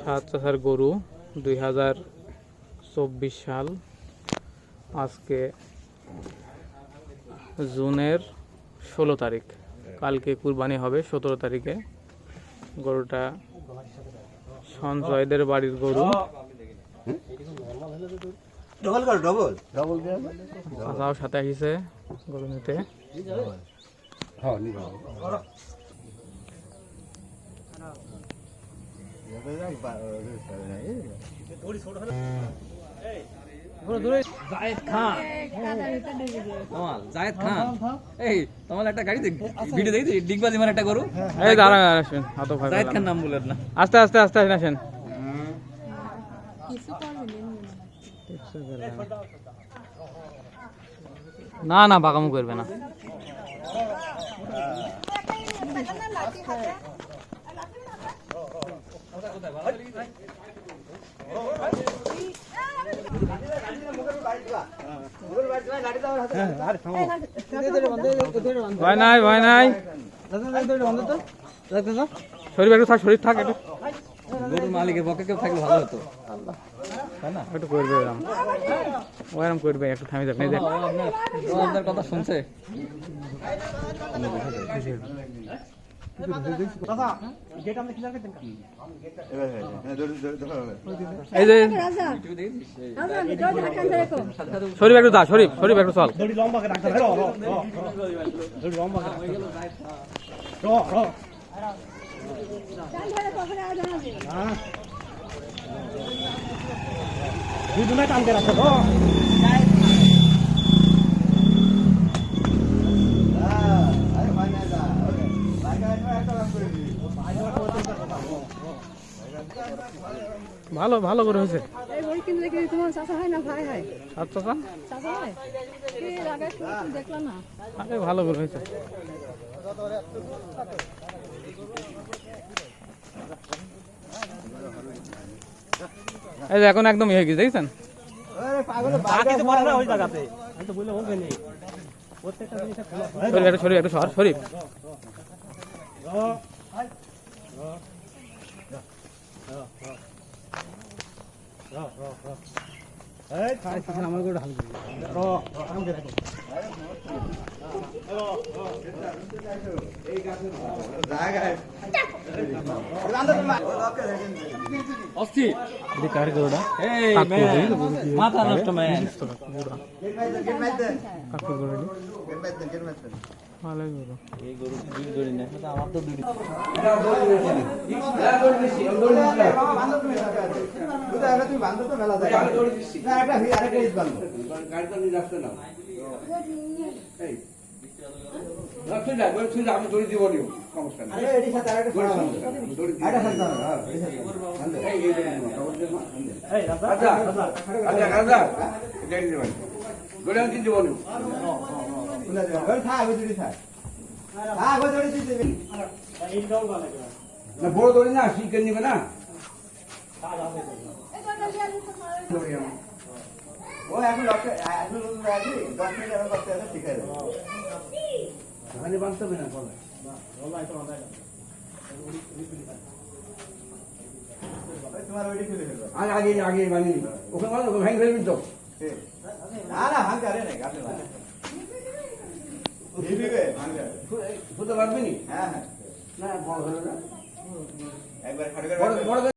সাত চাষার গরু দুই হাজার চব্বিশ সাল। আজকে জুনের ষোলো তারিখ। কালকে কুরবানি হবে সতেরো তারিখে। গরুটা সঞ্জয়দের বাড়ির গরু। ডবল কর ডবল। ডবল সাথে আসিছে গরু নিতে। আস্তে আস্তে আস্তে আসেন না না বাগামু করবে না। ভয় নাই ভয় নাই। শরীর একটু থাক শরীর থাক একটু। গরুর মালিকের পক্ষে কেউ থাকলে ভালো হতো। একটু করবে একটু থামে যাবে ও আপনার কথা শুনছে? এই যে ভিডিও দেখি। শরীফ একটু দা শরীফ শরীফ একটু চল ভালো ভালো করে হয়েছে এই বই কিনলে কি তোমার চাচা হয় না ভাই হয় আচ্ছা আচ্ছা চাচা হয় কি আগে দেখলাম না? আরে ভালো করে হয়েছে। এই যে এখন একদম ইয়ে হয়ে গেছে দেখছেন? শরীফ একটু শরীফ সর শরীফ আমার গোটা হালকা মাথা নষ্ট ম্যান কাকু করে ভালো গরু এই গরু দুই গরু না আমার তো দুই আমি দড়ি দিব নিও সমস্যা নেই। দড়ি দিব। আমি দিব। নিও। না, বড় দড়ি না শিখে নিবে না। দড়ি আমার। ওখানে বাঁধতে হবে না গলায়। আগে আগে আগে বানিয়ে নিবি। ওখানে বাঁধো, ওখানে ভেঙে ফেলবি তো ফুটে পারবি নি না বড় হলো না একবার খাটে করে বড় বড়